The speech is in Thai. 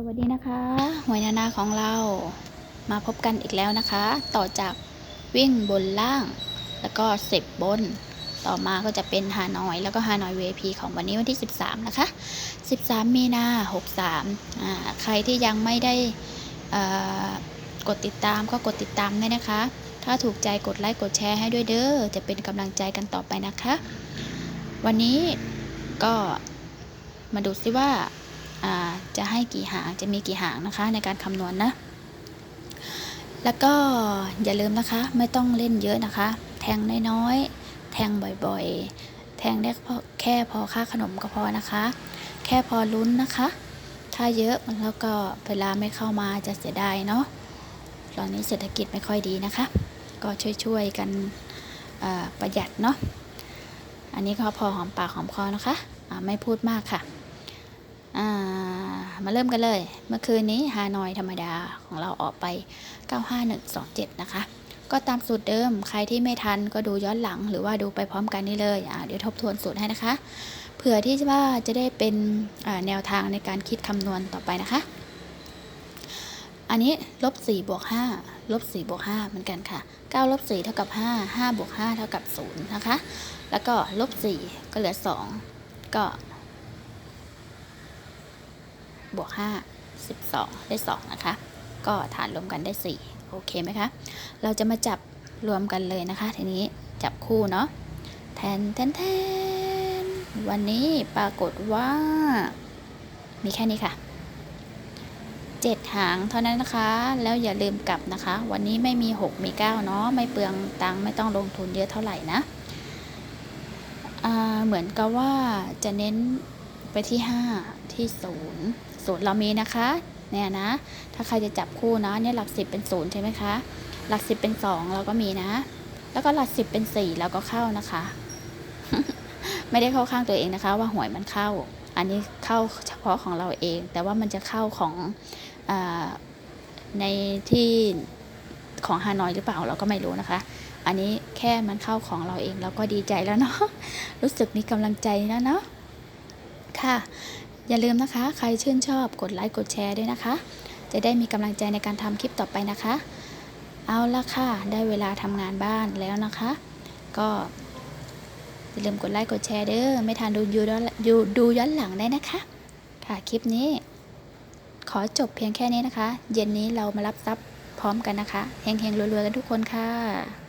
สวัสดีนะคะหวยนานาของเรามาพบกันอีกแล้วนะคะ ต่อจากวิ่งบนล่าง แล้วก็เสพบน ต่อมาก็จะเป็นฮานอย แล้วก็ฮานอย VIP ของวันนี้วันที่ 13 นะคะ 13 มีนา63อ่าใครที่ยังไม่ได้อ่อกดติดตามก็กดติดตามด้วยนะคะ ถ้าถูกใจกดไลค์กดแชร์ให้ด้วยเด้อจะเป็นกำลังใจกันต่อไปนะคะ วันนี้ก็มาดูซิว่า จะให้กี่หางจะมีกี่หางนะคะ ในการคำนวณนะแล้วก็อย่าลืมนะคะไม่ต้องเล่นเยอะนะคะ แทงน้อยๆ แทงบ่อยๆ แทงได้แค่พอค่าขนมก็พอนะคะ แค่พอลุ้นนะคะ ถ้าเยอะแล้วก็เวลาไม่เข้ามาจะเสียดายเนาะตอนนี้เศรษฐกิจไม่ค่อยดีนะคะ ก็ช่วยๆกันประหยัดเนาะอันนี้ก็พอหอมปากหอมคอนะคะอ่าไม่พูดมากค่ะ มาเริ่มกันเลย เมื่อคืนนี้ฮานอยธรรมดาของเราออกไป 95127 นะคะ ก็ตามสูตรเดิม ใครที่ไม่ทันก็ดูย้อนหลัง หรือว่าดูไปพร้อมกันนี่เลยเดี๋ยวทบทวนสูตรให้นะคะ เผื่อที่ว่าจะได้เป็นแนวทางในการคิดคำนวณต่อไปนะคะ อันนี้ลบ4บวก5ลบ4บวก5เหมือนกันค่ะ9ลบ4เท่ากับ 5 5บวก5เท่ากับ0นะคะ แล้วก็ลบ4ก็เหลือ 2 ก็ บวก 5 12 ได้ 2 นะคะ ก็ฐานรวมกันได้ 4 โอเคไหมคะ เราจะมาจับรวมกันเลยนะคะ ทีนี้จับคู่เนาะแทนแทนแทนวันนี้ปรากฏว่า มีแค่นี้ค่ะ 7 หางเท่านั้นนะคะ แล้วอย่าลืมกลับนะคะ วันนี้ไม่มี 6 มี 9 เนาะไม่เปลืองตังค์ไม่ต้องลงทุนเยอะเท่าไหร่นะเหมือนกับว่าจะเน้น ไปที่ 5 ที่0ศูนย์เรามีนะคะเนี่ยนะ ถ้าใครจะจับคู่นะเนี่ยหลักสิบเป็นศูนย์ใช่ไหมคะ หลักสิบเป็นสองเราก็มีนะ แล้วก็หลักสิบเป็นสี่เราก็เข้านะคะ ไม่ได้เข้าข้างตัวเองนะคะ ว่าหวยมันเข้า อันนี้เข้าเฉพาะของเราเอง แต่ว่ามันจะเข้าของอในที่ของฮานอยหรือเปล่าเราก็ไม่รู้นะคะ อันนี้แค่มันเข้าของเราเองเราก็ดีใจแล้วเนาะ รู้สึกมีกำลังใจแล้วเนาะ ค่ะ อย่าลืมนะคะ ใครชื่นชอบกดไลค์กดแชร์ด้วยนะคะ จะได้มีกำลังใจในการทำคลิปต่อไปนะคะ เอาละค่ะ ได้เวลาทำงานบ้านแล้วนะคะ ก็อย่าลืมกดไลค์กดแชร์เด้อไม่ทันดูยูย้อนดูดูย้อนหลังได้นะคะ ค่ะคลิปนี้ ขอจบเพียงแค่นี้นะคะ เย็นนี้เรามารับทรัพย์พร้อมกันนะคะเฮงๆรวยๆกันทุกคนค่ะ